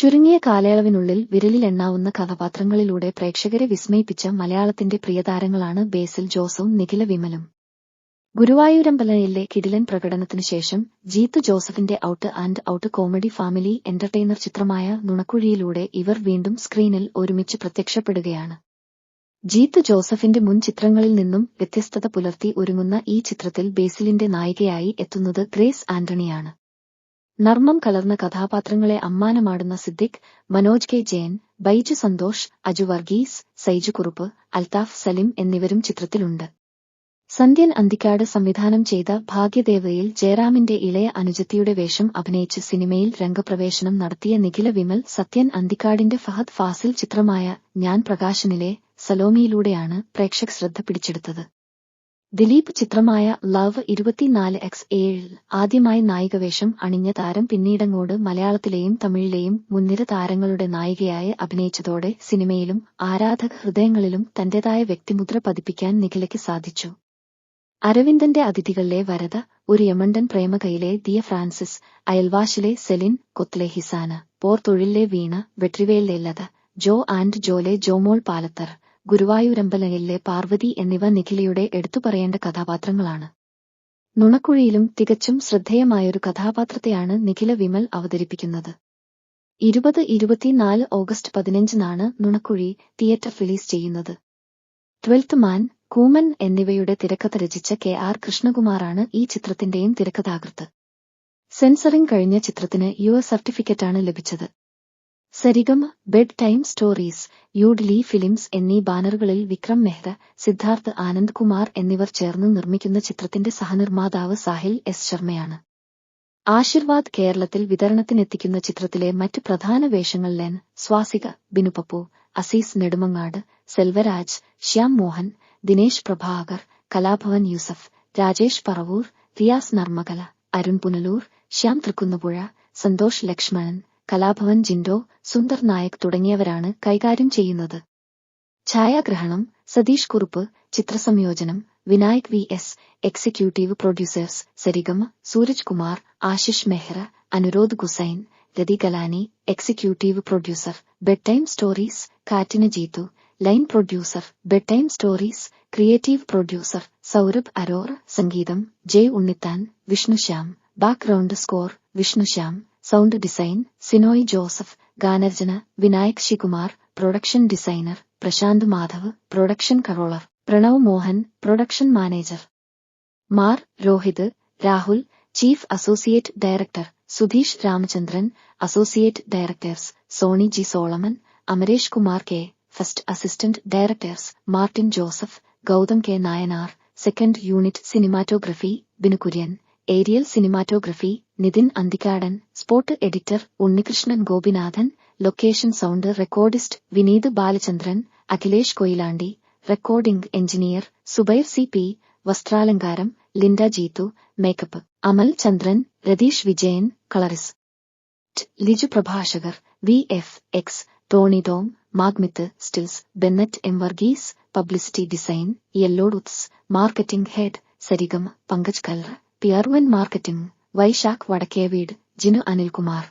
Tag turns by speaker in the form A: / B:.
A: ചുരുങ്ങിയ കാലയളവിനുള്ളിൽ വിരലിലെണ്ണാവുന്ന കഥാപാത്രങ്ങളിലൂടെ പ്രേക്ഷകരെ വിസ്മയിപ്പിച്ച മലയാളത്തിന്റെ പ്രിയതാരങ്ങളാണ് ബേസിൽ ജോസും നിഖില വിമലും. ഗുരുവായൂരമ്പലയിലെ കിടിലൻ പ്രകടനത്തിനു ശേഷം ജീത്തു ജോസഫിന്റെ out and out comedy family entertainer ചിത്രമായ നുണക്കുഴിയിലൂടെ ഇവർ വീണ്ടും സ്ക്രീനിൽ ഒരുമിച്ച് പ്രത്യക്ഷപ്പെടുകയാണ്. ജീത്തു ജോസഫിന്റെ മുൻ ചിത്രങ്ങളിൽ നിന്നും വ്യത്യസ്തത പുലർത്തി ഒരുങ്ങുന്ന ഈ ചിത്രത്തിൽ ബേസിലിന്റെ നായികയായി എത്തുന്നത് ഗ്രേസ് ആന്റണിയാണ്. നർമ്മം കലർന്ന കഥാപാത്രങ്ങളെ അമ്മാനമാടുന്ന സിദ്ദിഖ് മനോജ് കെ. ജയൻ ബൈജു സന്തോഷ് അജു വർഗീസ് സൈജു കുറുപ്പ് അൽതാഫ് സലിം എന്നിവരും ചിത്രത്തിലുണ്ട്. സന്ധ്യൻ അന്തിക്കാട് സംവിധാനം ചെയ്ത ഭാഗ്യദേവയിൽ ജയറാമിന്റെ ഇളയ അനുജത്തിയുടെ വേഷം അഭിനയിച്ച് സിനിമയിൽ രംഗപ്രവേശനം നടത്തിയ നിഖില വിമൽ സത്യൻ അന്തിക്കാടിന്റെ ഫഹദ് ഫാസിൽ ചിത്രമായ ഞാൻ പ്രകാശനിലെ സലോമിയിലൂടെയാണ് പ്രേക്ഷക ശ്രദ്ധ പിടിച്ചെടുത്തത്. ദിലീപ് ചിത്രമായ ലവ് ഇരുപത്തിനാല് എക്സ് ഏഴിൽ ആദ്യമായി നായികവേഷം അണിഞ്ഞ താരം പിന്നീടങ്ങോട് മലയാളത്തിലെയും തമിഴിലെയും മുൻനിര താരങ്ങളുടെ നായികയായി അഭിനയിച്ചതോടെ സിനിമയിലും ആരാധക ഹൃദയങ്ങളിലും തന്റേതായ വ്യക്തിമുദ്ര പതിപ്പിക്കാൻ നിഖിലയ്ക്ക് സാധിച്ചു. അരവിന്ദന്റെ അതിഥികളിലെ വരത ഒരു യമണ്ടൻ പ്രേമകയിലെ ദിയ ഫ്രാൻസിസ് അയൽവാഷിലെ സെലിൻ കൊത്ലെ ഹിസാന പോർ തൊഴിലിലെ വീണ വെട്രിവേലിലെ ലത ജോ ആൻഡ് ജോലെ ജോമോൾ പാലത്തർ. ഗുരുവായൂരമ്പലയിലെ പാർവതി എന്നിവ നിഖിലയുടെ എടുത്തുപറയേണ്ട കഥാപാത്രങ്ങളാണ്. നുണക്കുഴിയിലും തികച്ചും ശ്രദ്ധേയമായൊരു കഥാപാത്രത്തെയാണ് നിഖില വിമൽ അവതരിപ്പിക്കുന്നത്. ഇരുപത് ഇരുപത്തിനാല് ഓഗസ്റ്റ് പതിനഞ്ചിനാണ് നുണക്കുഴി തിയേറ്റർ റിലീസ് ചെയ്യുന്നത്. ട്വൽത്ത് മാൻ കൂമൻ എന്നിവയുടെ തിരക്കഥ രചിച്ച കെ ആർ കൃഷ്ണകുമാറാണ് ഈ ചിത്രത്തിന്റെയും തിരക്കഥാകൃത്ത്. സെൻസറിംഗ് കഴിഞ്ഞ ചിത്രത്തിന് യു എസ് സർട്ടിഫിക്കറ്റാണ് ലഭിച്ചത്. Saregama bed time stories Yoodlee films എന്നീ ബാനറുകളിൽ വിക്രം മെഹ്റ സിദ്ധാർത്ഥ് ആനന്ദ് കുമാർ എന്നിവർ ചേർന്ന് നിർമ്മിക്കുന്ന ചിത്രത്തിന്റെ സഹനിർമ്മാതാവ് സാഹിൽ എസ് ശർമ്മയാണ്. ആശീർവാദ് കേരളത്തിൽ വിതരണത്തിനെത്തിക്കുന്ന ചിത്രത്തിലെ മറ്റ് പ്രധാന ലെൻ സ്വാസിക ബിനുപപ്പു അസീസ് നെടുമങ്ങാട് സെൽവരാജ് ശ്യാം മോഹൻ ദിനേശ് പ്രഭാകർ കലാഭവൻ യൂസഫ് രാജേഷ് പറവൂർ റിയാസ് നർമ്മകല അരുൺ പുനലൂർ ശ്യാം തൃക്കുന്നപുഴ സന്തോഷ് ലക്ഷ്മണൻ കലാഭവൻ ജിൻഡോ സുന്ദർ നായക് തുടങ്ങിയവരാണ് കൈകാര്യം ചെയ്യുന്നത്. ഛായാഗ്രഹണം Satheesh Kurup ചിത്രസംയോജനം Vinayak V S executive producers Saregama Sooraj Kumar Ashish Mehra Anurodh Gusain Rati Galani executive producer bed time stories കാറ്റിന് Jeethu line producer bed time stories creative producer Saurabh അരോർ സംഗീതം J Unnithan Vishnushyam background score Vishnushyam sound design Sinoy Joseph ഗാനർജന Vinayak ശികുമാർ production designer Prashanth Madhav production controller Pranav Mohan production manager Mar Rohit Rahul chief associate director Sudheesh Ramachandran associate directors Sony G Solomon Amaresh Kumar K first assistant directors Martin Joseph Gautham K Nayanar second unit cinematography Binukurian aerial cinematography Nithin Anthikkadan spot editor Unnikrishnan Gopinathan location sound recordist Vineeth Balachandran Akhilesh Koyilandy recording engineer Zubair C P വസ്ത്രാലങ്കാരം Linda Jeethu makeup Amal Chandran Ratheesh Vijayan colourist. Liju പ്രഭാഷകർ V F X Tony Tom Magmyth stills Bennett M Varghese publicity design Yellowtooths marketing head Saregama Pankaj Kalra. പിയർവൻ marketing Vaishakh Vadakkeveedu Jinu Anilkumar.